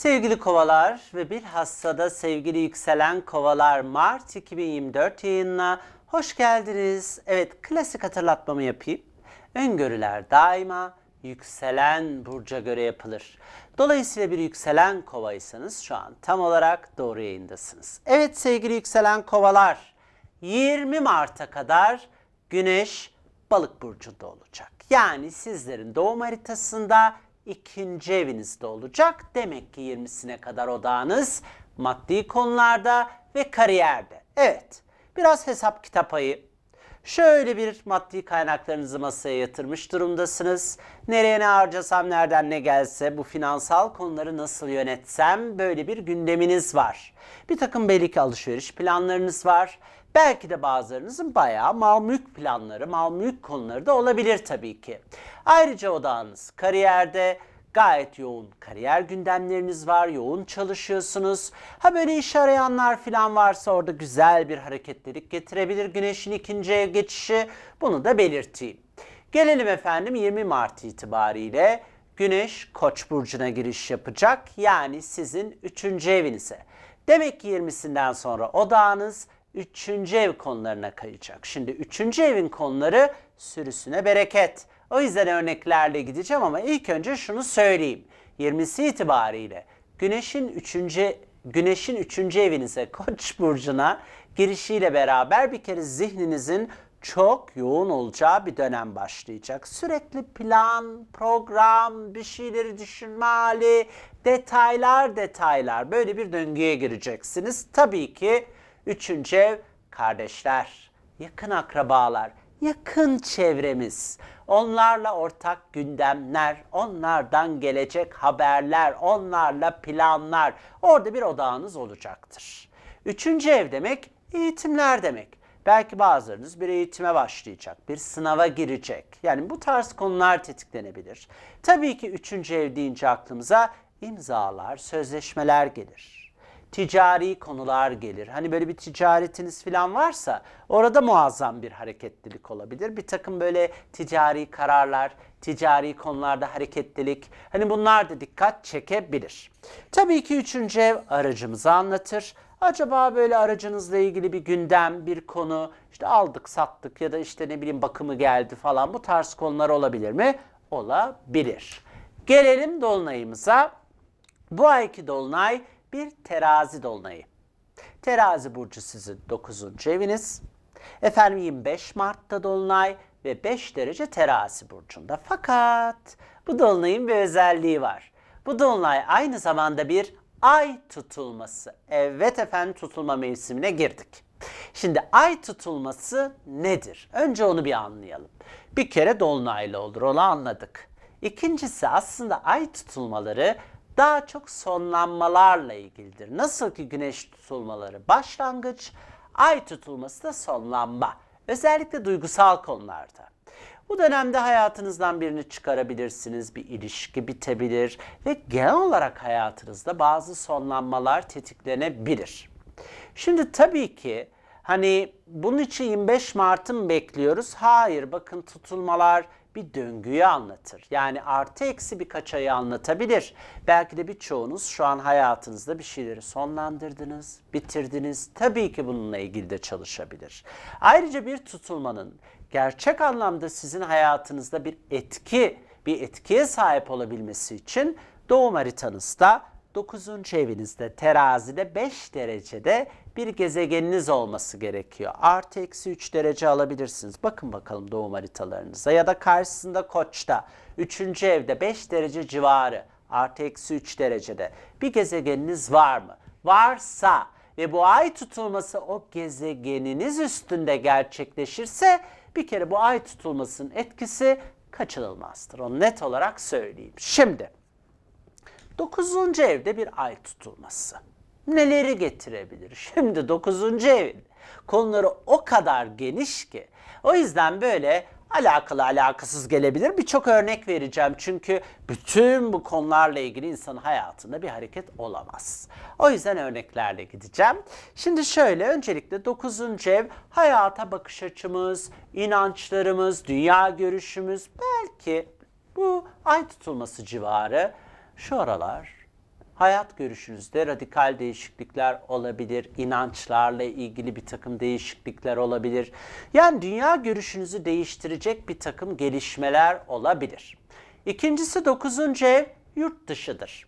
Sevgili kovalar ve bilhassa da sevgili yükselen kovalar Mart 2024 yayınına hoş geldiniz. Evet klasik hatırlatmamı yapayım. Öngörüler daima yükselen burca göre yapılır. Dolayısıyla bir yükselen kovaysanız şu an tam olarak doğru yayındasınız. Evet sevgili yükselen kovalar 20 Mart'a kadar Güneş balık burcunda olacak. Yani sizlerin doğum haritasında ikinci evinizde olacak. Demek ki 20'sine kadar odağınız maddi konularda ve kariyerde. Evet, biraz hesap kitap ayı. Şöyle bir maddi kaynaklarınızı masaya yatırmış durumdasınız. Nereye ne harcasam, nereden ne gelse, bu finansal konuları nasıl yönetsem böyle bir gündeminiz var. Bir takım belli ki alışveriş planlarınız var. Belki de bazılarınızın bayağı mal mülk planları, mal mülk konuları da olabilir tabii ki. Ayrıca odağınız kariyerde, gayet yoğun kariyer gündemleriniz var, yoğun çalışıyorsunuz. Ha böyle iş arayanlar falan varsa orada güzel bir hareketlilik getirebilir güneşin ikinci ev geçişi. Bunu da belirteyim. Gelelim efendim 20 Mart itibariyle Güneş Koç burcuna giriş yapacak. Yani sizin 3. evinize. Demek ki 20'sinden sonra odağınız 3. ev konularına kayacak. Şimdi 3. evin konuları sürüsüne bereket. O yüzden örneklerle gideceğim ama ilk önce şunu söyleyeyim. 20'si itibariyle Güneş'in 3. Güneş'in 3. evinize Koç burcuna girişiyle beraber bir kere zihninizin çok yoğun olacağı bir dönem başlayacak. Sürekli plan, program, bir şeyleri düşünme hali, detaylar detaylar böyle bir döngüye gireceksiniz. Tabii ki üçüncü ev kardeşler, yakın akrabalar, yakın çevremiz. Onlarla ortak gündemler, onlardan gelecek haberler, onlarla planlar. Orada bir odağınız olacaktır. Üçüncü ev demek eğitimler demek. Belki bazılarınız bir eğitime başlayacak, bir sınava girecek. Yani bu tarz konular tetiklenebilir. Tabii ki üçüncü ev deyince aklımıza imzalar, sözleşmeler gelir. Ticari konular gelir. Hani böyle bir ticaretiniz falan varsa orada muazzam bir hareketlilik olabilir. Bir takım böyle ticari kararlar, ticari konularda hareketlilik. Hani bunlar da dikkat çekebilir. Tabii ki üçüncü ev aracımızı anlatır. Acaba böyle aracınızla ilgili bir gündem, bir konu, işte aldık sattık ya da işte ne bileyim bakımı geldi falan bu tarz konular olabilir mi? Olabilir. Gelelim dolunayımıza. Bu ayki dolunay bir terazi dolunayı. Terazi burcu sizin 9. eviniz. Efendim 25 Mart'ta dolunay ve 5 derece terazi burcunda. Fakat bu dolunayın bir özelliği var. Bu dolunay aynı zamanda bir ay tutulması. Evet efendim tutulma mevsimine girdik. Şimdi ay tutulması nedir? Önce onu bir anlayalım. Bir kere dolunaylı olur onu anladık. İkincisi aslında ay tutulmaları daha çok sonlanmalarla ilgilidir. Nasıl ki güneş tutulmaları başlangıç, ay tutulması da sonlanma. Özellikle duygusal konularda. Bu dönemde hayatınızdan birini çıkarabilirsiniz, bir ilişki bitebilir ve genel olarak hayatınızda bazı sonlanmalar tetiklenebilir. Şimdi tabii ki hani bunun için 25 Mart'ı mı bekliyoruz? Hayır bakın tutulmalar bir döngüyü anlatır. Yani artı eksi birkaç ayı anlatabilir. Belki de birçoğunuz şu an hayatınızda bir şeyleri sonlandırdınız, bitirdiniz. Tabii ki bununla ilgili de çalışabilir. Ayrıca bir tutulmanın gerçek anlamda sizin hayatınızda bir etki, bir etkiye sahip olabilmesi için doğum haritanızda 9. evinizde terazide 5 derecede bir gezegeniniz olması gerekiyor. Artı eksi 3 derece alabilirsiniz. Bakın bakalım doğum haritalarınıza ya da karşısında koçta 3. evde 5 derece civarı artı eksi 3 derecede bir gezegeniniz var mı? Varsa ve bu ay tutulması o gezegeniniz üstünde gerçekleşirse bir kere bu ay tutulmasının etkisi kaçınılmazdır. Onu net olarak söyleyeyim. Şimdi 9. evde bir ay tutulması. Neleri getirebilir? Şimdi 9. evin konuları o kadar geniş ki o yüzden böyle alakalı alakasız gelebilir. Birçok örnek vereceğim çünkü bütün bu konularla ilgili insanın hayatında bir hareket olamaz. O yüzden örneklerle gideceğim. Şimdi şöyle öncelikle 9. ev hayata bakış açımız, inançlarımız, dünya görüşümüz belki bu ay tutulması civarı şu aralar Hayat görüşünüzde radikal değişiklikler olabilir, inançlarla ilgili bir takım değişiklikler olabilir. Yani dünya görüşünüzü değiştirecek bir takım gelişmeler olabilir. İkincisi 9. ev yurt dışıdır.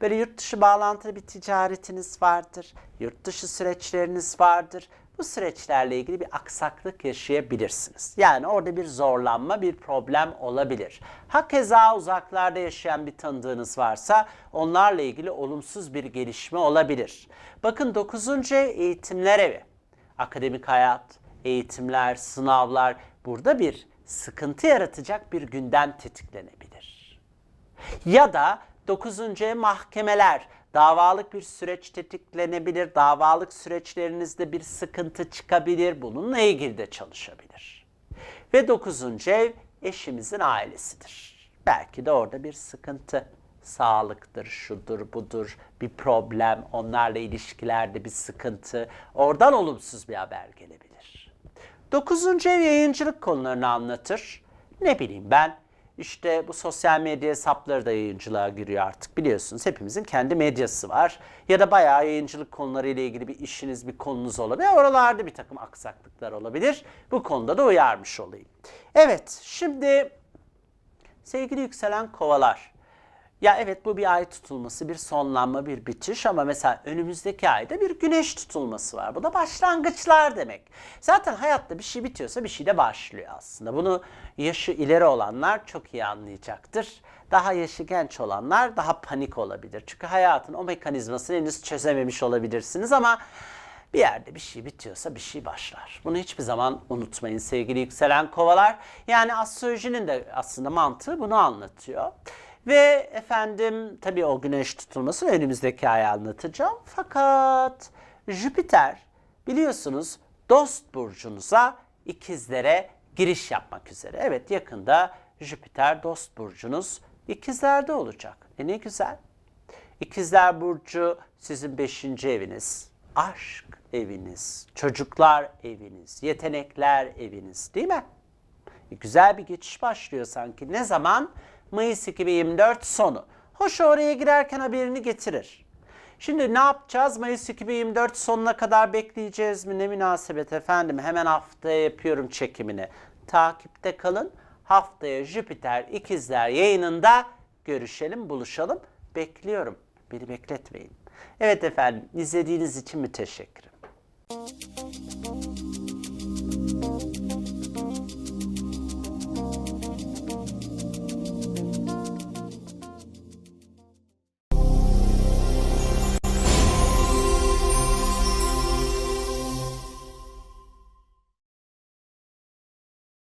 Böyle yurt dışı bağlantılı bir ticaretiniz vardır, yurt dışı süreçleriniz vardır. Bu süreçlerle ilgili bir aksaklık yaşayabilirsiniz. Yani orada bir zorlanma, bir problem olabilir. Hakeza uzaklarda yaşayan bir tanıdığınız varsa onlarla ilgili olumsuz bir gelişme olabilir. Bakın 9. ev eğitimler evi. Akademik hayat, eğitimler, sınavlar burada bir sıkıntı yaratacak bir gündem tetiklenebilir. Ya da 9. ev mahkemeler, davalık bir süreç tetiklenebilir, davalık süreçlerinizde bir sıkıntı çıkabilir, bununla ilgili de çalışabilir. Ve 9. ev eşimizin ailesidir. Belki de orada bir sıkıntı, sağlıktır, şudur, budur, bir problem, onlarla ilişkilerde bir sıkıntı, oradan olumsuz bir haber gelebilir. 9. ev yayıncılık konularını anlatır. Ne bileyim ben işte bu sosyal medya hesapları da yayıncılığa giriyor artık biliyorsunuz. Hepimizin kendi medyası var. Ya da bayağı yayıncılık konuları ile ilgili bir işiniz, bir konunuz olabilir. Oralarda bir takım aksaklıklar olabilir. Bu konuda da uyarmış olayım. Evet, şimdi sevgili yükselen kovalar. Ya evet bu bir ay tutulması, bir sonlanma, bir bitiş ama mesela önümüzdeki ayda bir güneş tutulması var. Bu da başlangıçlar demek. Zaten hayatta bir şey bitiyorsa bir şey de başlıyor aslında. Bunu yaşı ileri olanlar çok iyi anlayacaktır. Daha yaşı genç olanlar daha panik olabilir. Çünkü hayatın o mekanizmasını henüz çözememiş olabilirsiniz ama bir yerde bir şey bitiyorsa bir şey başlar. Bunu hiçbir zaman unutmayın sevgili yükselen kovalar. Yani astrolojinin de aslında mantığı bunu anlatıyor. Ve efendim tabii o güneş tutulması önümüzdeki ay anlatacağım. Fakat Jüpiter biliyorsunuz dost burcunuza ikizlere giriş yapmak üzere. Evet yakında Jüpiter dost burcunuz ikizlerde olacak. E ne güzel. İkizler Burcu sizin beşinci eviniz. Aşk eviniz, çocuklar eviniz, yetenekler eviniz değil mi? E, güzel bir geçiş başlıyor sanki. Ne zaman? Mayıs 2024 sonu. Hoş oraya girerken haberini getirir. Şimdi ne yapacağız? Mayıs 2024 sonuna kadar bekleyeceğiz mi? Ne münasebet efendim. Hemen haftaya yapıyorum çekimini. Takipte kalın. Haftaya Jüpiter İkizler yayınında görüşelim, buluşalım. Bekliyorum. Beni bekletmeyin. Evet efendim, izlediğiniz için müteşekkirim.